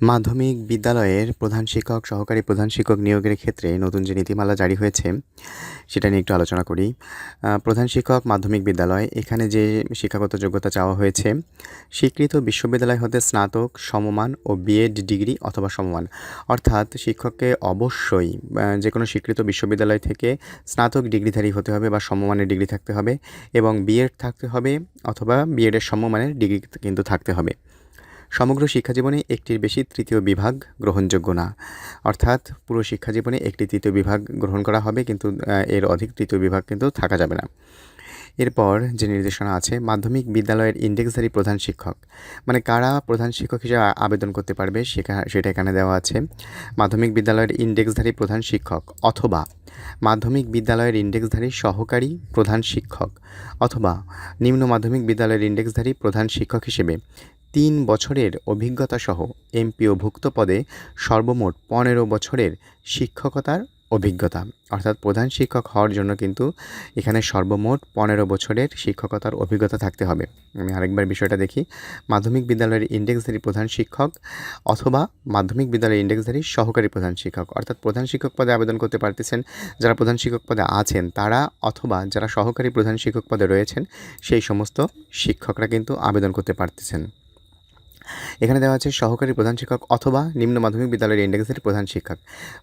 মাধ্যমিক বিদ্যালয়ের প্রধান শিক্ষক, সহকারী প্রধান শিক্ষক নিয়োগের ক্ষেত্রে নতুন যে নীতিমালা জারি হয়েছে, সেটা নিয়ে একটু আলোচনা করি। প্রধান শিক্ষক, মাধ্যমিক বিদ্যালয়, এখানে যে শিক্ষাগত যোগ্যতা চাওয়া হয়েছে, স্বীকৃত বিশ্ববিদ্যালয় হতে স্নাতক, সমমান ও বিএড ডিগ্রি অথবা সমমান। অর্থাৎ শিক্ষককে অবশ্যই যে কোনো স্বীকৃত বিশ্ববিদ্যালয় থেকে স্নাতক ডিগ্রিধারী হতে হবে বা সমমানের ডিগ্রি থাকতে হবে এবং বিএড থাকতে হবে অথবা বিএডের সমমানের ডিগ্রি কিন্তু থাকতে হবে। সমগ্র শিক্ষাজীবনে একটির বেশি তৃতীয় বিভাগ গ্রহণযোগ্য না। অর্থাৎ পুরো শিক্ষাজীবনে একটি তৃতীয় বিভাগ গ্রহণ করা হবে, কিন্তু এর অধিক তৃতীয় বিভাগ কিন্তু থাকা যাবে না। এরপর যে নির্দেশনা আছে, মাধ্যমিক বিদ্যালয়ের ইন্ডেক্সধারী প্রধান শিক্ষক। মানে কারা প্রধান শিক্ষক হিসেবে আবেদন করতে পারবে সেটা এখানে দেওয়া আছে। মাধ্যমিক বিদ্যালয়ের ইন্ডেক্সধারী প্রধান শিক্ষক অথবা মাধ্যমিক বিদ্যালয়ের ইন্ডেক্সধারী সহকারী প্রধান শিক্ষক অথবা নিম্ন মাধ্যমিক বিদ্যালয়ের ইন্ডেক্সধারী প্রধান শিক্ষক হিসেবে তিন বছরের অভিজ্ঞতা সহ এমপিওভুক্ত পদে সর্বমোট পনেরো বছরের শিক্ষকতার অভিজ্ঞতা। অর্থাৎ প্রধান শিক্ষক হওয়ার জন্য কিন্তু এখানে সর্বমোট পনেরো বছরের শিক্ষকতার অভিজ্ঞতা থাকতে হবে। আমি আরেকবার বিষয়টা দেখি। মাধ্যমিক বিদ্যালয়ের ইন্ডেক্সধারী প্রধান শিক্ষক অথবা মাধ্যমিক বিদ্যালয়ের ইন্ডেক্সধারী সহকারী প্রধান শিক্ষক। অর্থাৎ প্রধান শিক্ষক পদে আবেদন করতে পারতেছেন, যারা প্রধান শিক্ষক পদে আছেন তারা অথবা যারা সহকারী প্রধান শিক্ষক পদে রয়েছেন, সেই সমস্ত শিক্ষকরা কিন্তু আবেদন করতে পারতেছেন। এখানে দেওয়া আছে সহকারী প্রধান শিক্ষক অথবা নিম্ন মাধ্যমিক বিদ্যালয়ের ইন্ডেক্সের প্রধান শিক্ষক।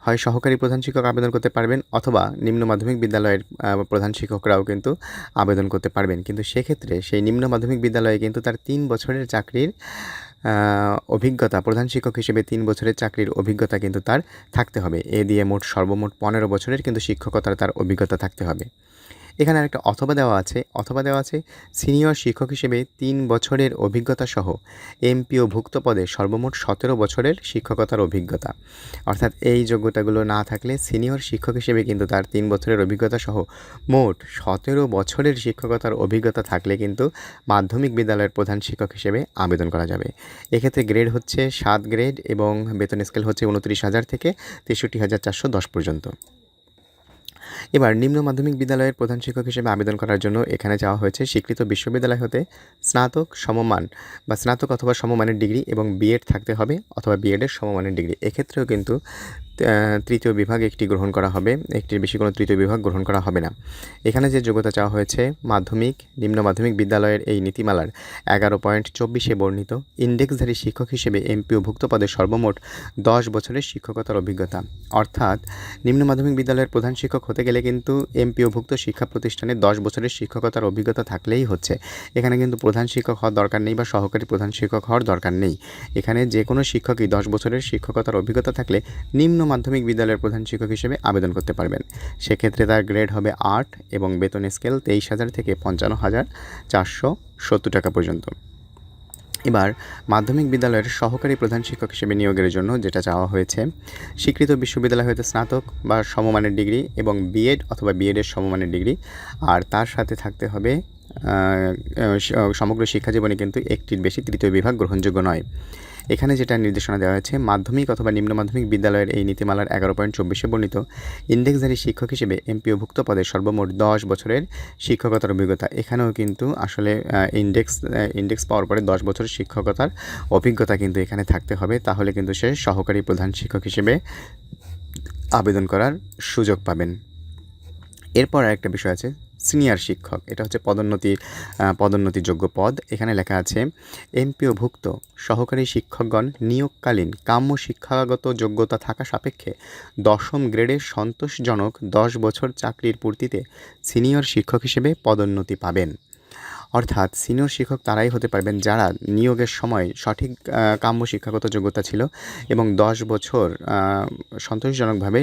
হয় সহকারী প্রধান শিক্ষক আবেদন করতে পারবেন অথবা নিম্ন মাধ্যমিক বিদ্যালয়ের প্রধান শিক্ষকরাও কিন্তু আবেদন করতে পারবেন। কিন্তু সেক্ষেত্রে সেই নিম্ন মাধ্যমিক বিদ্যালয়ে কিন্তু তার তিন বছরের চাকরির অভিজ্ঞতা, প্রধান শিক্ষক হিসেবে তিন বছরের চাকরির অভিজ্ঞতা কিন্তু তার থাকতে হবে। এ দিয়ে মোট সর্বমোট পনেরো বছরের কিন্তু শিক্ষকতার তার অভিজ্ঞতা থাকতে হবে। এখানে আরেকটা অথবা দেওয়া আছে, অথবা দেওয়া আছে, সিনিয়র শিক্ষক হিসেবে তিন বছরের অভিজ্ঞতা সহ এমপিও ভুক্ত পদে সর্বমোট সতেরো বছরের শিক্ষকতার অভিজ্ঞতা। অর্থাৎ এই যোগ্যতাগুলো না থাকলে সিনিয়র শিক্ষক হিসেবে কিন্তু তার তিন বছরের অভিজ্ঞতা সহ মোট সতেরো বছরের শিক্ষকতার অভিজ্ঞতা থাকলে কিন্তু মাধ্যমিক বিদ্যালয়ের প্রধান শিক্ষক হিসেবে আবেদন করা যাবে। এক্ষেত্রে গ্রেড হচ্ছে সাত গ্রেড এবং বেতন স্কেল হচ্ছে উনত্রিশ হাজার থেকে তেষট্টি হাজার চারশো দশ পর্যন্ত। এবার নিম্ন মাধ্যমিক বিদ্যালয়ের প্রধান শিক্ষক হিসেবে আবেদন করার জন্য এখানে যাওয়া হয়েছে স্বীকৃত বিশ্ববিদ্যালয় হতে স্নাতক সমমান বা স্নাতক অথবা সমমানের ডিগ্রি এবং বিএড থাকতে হবে অথবা বিএডের সমমানের ডিগ্রি। এক্ষেত্রেও কিন্তু তৃতীয় বিভাগ একটি গ্রহণ করা হবে। একটির বেশি কোনো তৃতীয় বিভাগ গ্রহণ করা হবে না। এখানে যে যোগ্যতা চাওয়া হয়েছে, মাধ্যমিক, নিম্ন মাধ্যমিক বিদ্যালয়ের এই নীতিমালার এগারো পয়েন্ট চব্বিশে বর্ণিত। ইন্ডেক্সধারী শিক্ষক হিসেবে এমপিওভুক্ত পদে সর্বমোট দশ বছরের শিক্ষকতার অভিজ্ঞতা। অর্থাৎ, নিম্ন মাধ্যমিক বিদ্যালয়ের প্রধান শিক্ষক হতে গেলে কিন্তু এমপিওভুক্ত শিক্ষা প্রতিষ্ঠানে দশ বছরের শিক্ষকতার অভিজ্ঞতা থাকলেই হচ্ছে। এখানে কিন্তু প্রধান শিক্ষক হওয়ার দরকার নেই বা সহকারী প্রধান শিক্ষক হওয়ার দরকার নেই। এখানে যে কোনো শিক্ষকই দশ বছরের শিক্ষকতার অভিজ্ঞতা থাকলে নিম্ন মাধ্যমিক বিদ্যালয়ের প্রধান শিক্ষক হিসেবে আবেদন করতে পারবেন। সেক্ষেত্রে তার গ্রেড হবে আট এবং বেতন স্কেল তেইশ হাজার থেকে পঞ্চান্ন হাজার চারশো সত্তর টাকা পর্যন্ত। এবার মাধ্যমিক বিদ্যালয়ের সহকারী প্রধান শিক্ষক হিসেবে নিয়োগের জন্য যেটা চাওয়া হয়েছে, স্বীকৃত বিশ্ববিদ্যালয় হতে স্নাতক বা সমমানের ডিগ্রি এবং বিএড অথবা বিএডের সমমানের ডিগ্রি। আর তার সাথে থাকতে হবে সমগ্র শিক্ষাজীবনে কিন্তু একটির বেশি তৃতীয় বিভাগ গ্রহণযোগ্য নয়। এখানে যেটা নির্দেশনা দেওয়া হয়েছে, মাধ্যমিক অথবা নিম্ন মাধ্যমিক বিদ্যালয়ের এই নীতিমালার এগারো পয়েন্ট চব্বিশে বর্ণিত। ইন্ডেক্সধারী শিক্ষক হিসেবে এমপিওভুক্ত পদে সর্বমোট দশ বছরের শিক্ষকতার অভিজ্ঞতা। এখানেও কিন্তু আসলে ইন্ডেক্স ইন্ডেক্স পাওয়ার পরে দশ বছরের শিক্ষকতার অভিজ্ঞতা কিন্তু এখানে থাকতে হবে। তাহলে কিন্তু সে সহকারী প্রধান শিক্ষক হিসেবে আবেদন করার সুযোগ পাবেন। এরপর আরেকটা বিষয় আছে সিনিয়র শিক্ষক। এটা হচ্ছে পদোন্নতি পদোন্নতিযোগ্য পদ। এখানে লেখা আছে এমপিওভুক্ত সহকারী শিক্ষকগণ নিয়োগকালীন কাম্য শিক্ষাগত যোগ্যতা থাকা সাপেক্ষে দশম গ্রেডের সন্তোষজনক দশ বছর চাকরির পূর্তিতে সিনিয়র শিক্ষক হিসেবে পদোন্নতি পাবেন। অর্থাৎ সিনিয়র শিক্ষক তারাই হতে পারবেন যারা নিয়োগের সময় সঠিক কাম্য শিক্ষাগত যোগ্যতা ছিল এবং দশ বছর সন্তোষজনকভাবে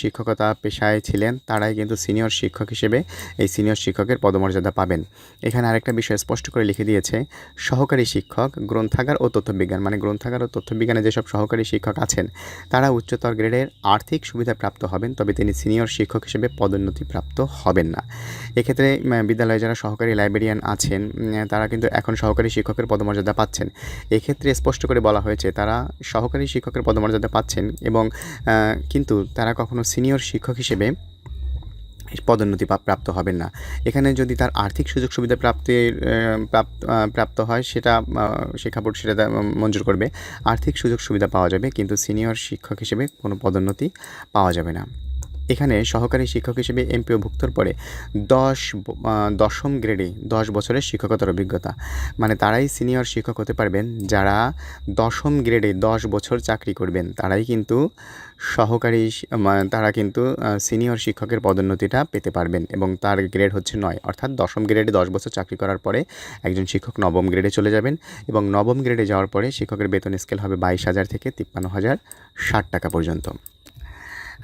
শিক্ষকতা পেশায় ছিলেন, তারাই কিন্তু সিনিয়র শিক্ষক হিসেবে এই সিনিয়র শিক্ষকের পদমর্যাদা পাবেন। এখানে আরেকটা বিষয় স্পষ্ট করে লিখে দিয়েছে, সহকারী শিক্ষক, গ্রন্থাগার ও তথ্যবিজ্ঞান মানে গ্রন্থাগার ও তথ্যবিজ্ঞানে যেসব সহকারী শিক্ষক আছেন, তারা উচ্চতর গ্রেডের আর্থিক সুবিধা প্রাপ্ত হবেন, তবে তিনি সিনিয়র শিক্ষক হিসেবে পদোন্নতি প্রাপ্ত হবেন না। এক্ষেত্রে বিদ্যালয়ে যারা সহকারী লাইব্রেরিয়ান আছেন তারা কিন্তু এখন সহকারী শিক্ষকের পদমর্যাদা পাচ্ছেন। এক্ষেত্রে স্পষ্ট করে বলা হয়েছে, তারা সহকারী শিক্ষকের পদমর্যাদা পাচ্ছেন এবং কিন্তু তারা কখনো সিনিয়র শিক্ষক হিসেবে পদোন্নতি প্রাপ্ত হবেন না। এখানে যদি তার আর্থিক সুযোগ সুবিধা প্রাপ্তির প্রাপ্ত প্রাপ্ত হয়, সেটা শিক্ষা বোর্ড সেটা মঞ্জুর করবে। আর্থিক সুযোগ সুবিধা পাওয়া যাবে, কিন্তু সিনিয়র শিক্ষক হিসেবে কোনো পদোন্নতি পাওয়া যাবে না। এখানে সহকারী শিক্ষক হিসেবে এমপিও ভুক্তর পরে দশ দশম গ্রেডে দশ বছরের শিক্ষকতার অভিজ্ঞতা। মানে তারাই সিনিয়র শিক্ষক হতে পারবেন, যারা দশম গ্রেডে দশ বছর চাকরি করবেন। তারাই কিন্তু সহকারী তারা কিন্তু সিনিয়র শিক্ষকের পদোন্নতিটা পেতে পারবেন এবং তার গ্রেড হচ্ছে নয়। অর্থাৎ দশম গ্রেডে দশ বছর চাকরি করার পরে একজন শিক্ষক নবম গ্রেডে চলে যাবেন এবং নবম গ্রেডে যাওয়ার পরে শিক্ষকের বেতন স্কেল হবে বাইশ হাজার থেকে তিপ্পান্ন হাজার ষাট টাকা পর্যন্ত।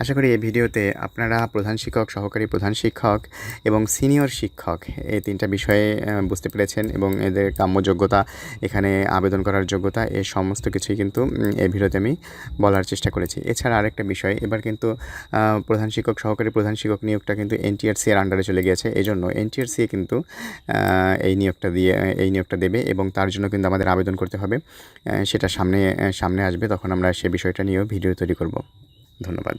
আশা করি এই ভিডিওতে আপনারা প্রধান শিক্ষক, সহকারী প্রধান শিক্ষক এবং সিনিয়র শিক্ষক এই তিনটা বিষয়ে বুঝতে পেরেছেন এবং এদের কাম্য যোগ্যতা এখানে আবেদন করার যোগ্যতা এই সমস্ত কিছুই কিন্তু এই ভিডিওতে আমি বলার চেষ্টা করেছি। এছাড়া আরেকটা বিষয়, এবার কিন্তু প্রধান শিক্ষক, সহকারী প্রধান শিক্ষক নিয়োগটা কিন্তু এনটিআরসি এর আন্ডারে চলে গিয়েছে। এই জন্য এনটিআরসি কিন্তু এই নিয়োগটা দিয়ে, এই নিয়োগটা দেবে এবং তার জন্য কিন্তু আমাদের আবেদন করতে হবে সেটা সামনে সামনে আসবে, তখন আমরা সে বিষয়টা নিয়েও ভিডিও তৈরি করব। ধন্যবাদ।